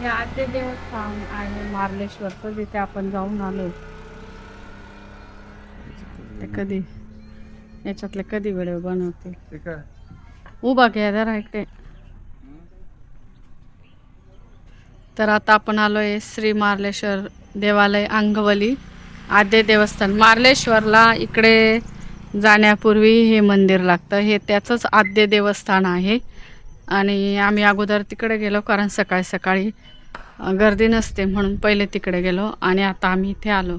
हे आद्य देवस्थान आहे मार्लेश्वरचं जिथे आपण जाऊन आलो. ते कधी? याच्यातले कधी व्हिडिओ बनवते? उभा घ्या जरा इकडे. तर आता आपण आलोय श्री मार्लेश्वर देवालय अंगवली आद्य देवस्थान. मार्लेश्वरला इकडे जाण्यापूर्वी हे मंदिर लागतं. हे त्याचंच आद्य देवस्थान आहे. आणि आम्ही अगोदर तिकडे गेलो कारण सकाळी सकाळी गर्दी नसते म्हणून पहिले तिकडे गेलो आणि आता आम्ही इथे आलो.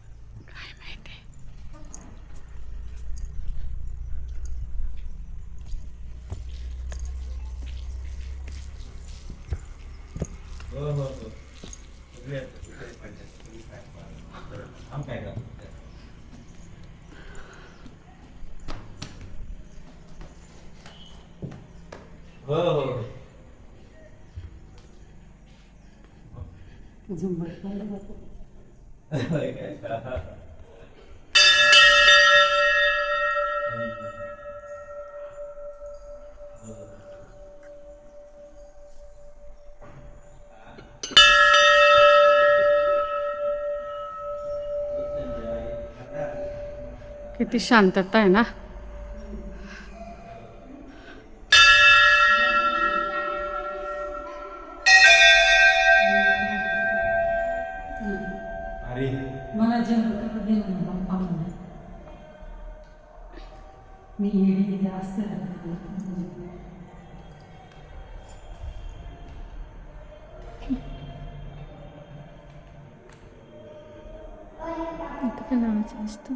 हो हो ना अरे मला जेवण करून दे म्हणून पप्पा म्हणा मी जास्त काय लावायचं असतं.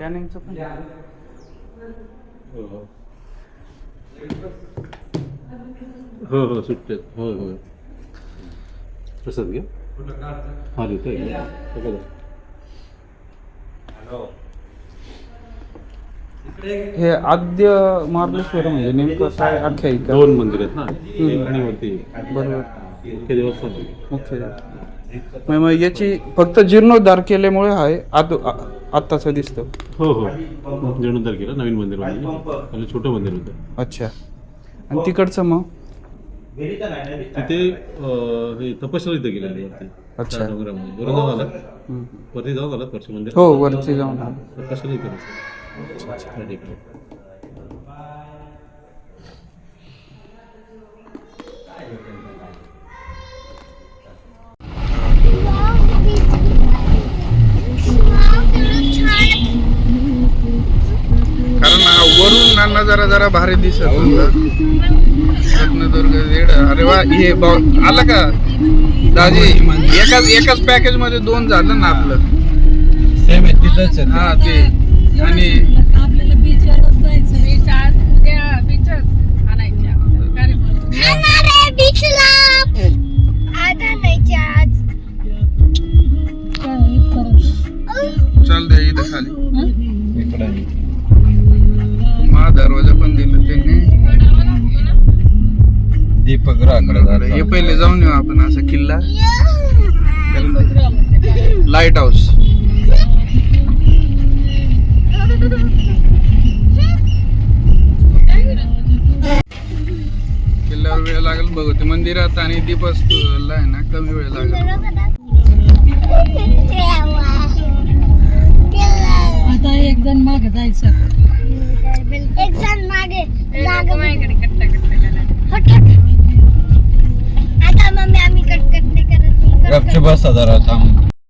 स्कॅनिंगचं पण. हो. हो सुट्टे होय होय प्रसाद घ्या हा देतो आहे. हे आद्य मार्लेश्वर म्हणजे नेमकं काय आख्यायिका? दोन मंदिर आहेत ना? एक आणि वरती बरोबर. मुख्य देवस्थान आहे. मुख्य मग मग याची फक्त जीर्णोद्धार केल्यामुळे आहे आदो आ- आत्ताचं दिसतं. हो हो. जीर्णोद्धार केलं नवीन मंदिर बांधलं पहिले छोटं मंदिर होतं. अच्छा. आणि तिकडचं मग? तिथे हे तपश्चर्या इथे गेलेली अच्छा. बरं जाऊन आला. वरती जाऊन आला परशी मंदिर? हो वरती जाऊन आलो. तपश्चर्या इथे. नजारा जरा भारी दिसत होता. रत्नदुर्ग वेड. अरे वा हे भाऊ- आलं का? दाजी एकाच एकाच पॅकेजमध्ये दोन झालं ना आपलं. सेम आहे तिथंच आहे. हा ते. आणि आपल्याला बीचवरच जायचं बीच आज उद्या बीचच आणायचे आपल्याला. कार्यक्रम. बीचला आज आणायचे चाल द्या इथं खाली. इकडे दरवाजा पण दिला त्यांनी. दीपगृहाकडे बरं, हे. पहिले जाऊन येऊ आपण असं किल्ला. लाइट हाऊस किल्ल्यावर वेळ लागेल बघू. ते मंदिरात आणि दीपस्तूला आहे ना कमी वेळ लागेल. मागे जायचं. एक जण मागे मागे माझ्याकडे कट्टा कट्टा. आता मम्मी आम्ही कट कट नाही करत. गपचूप बसा जरा थांब.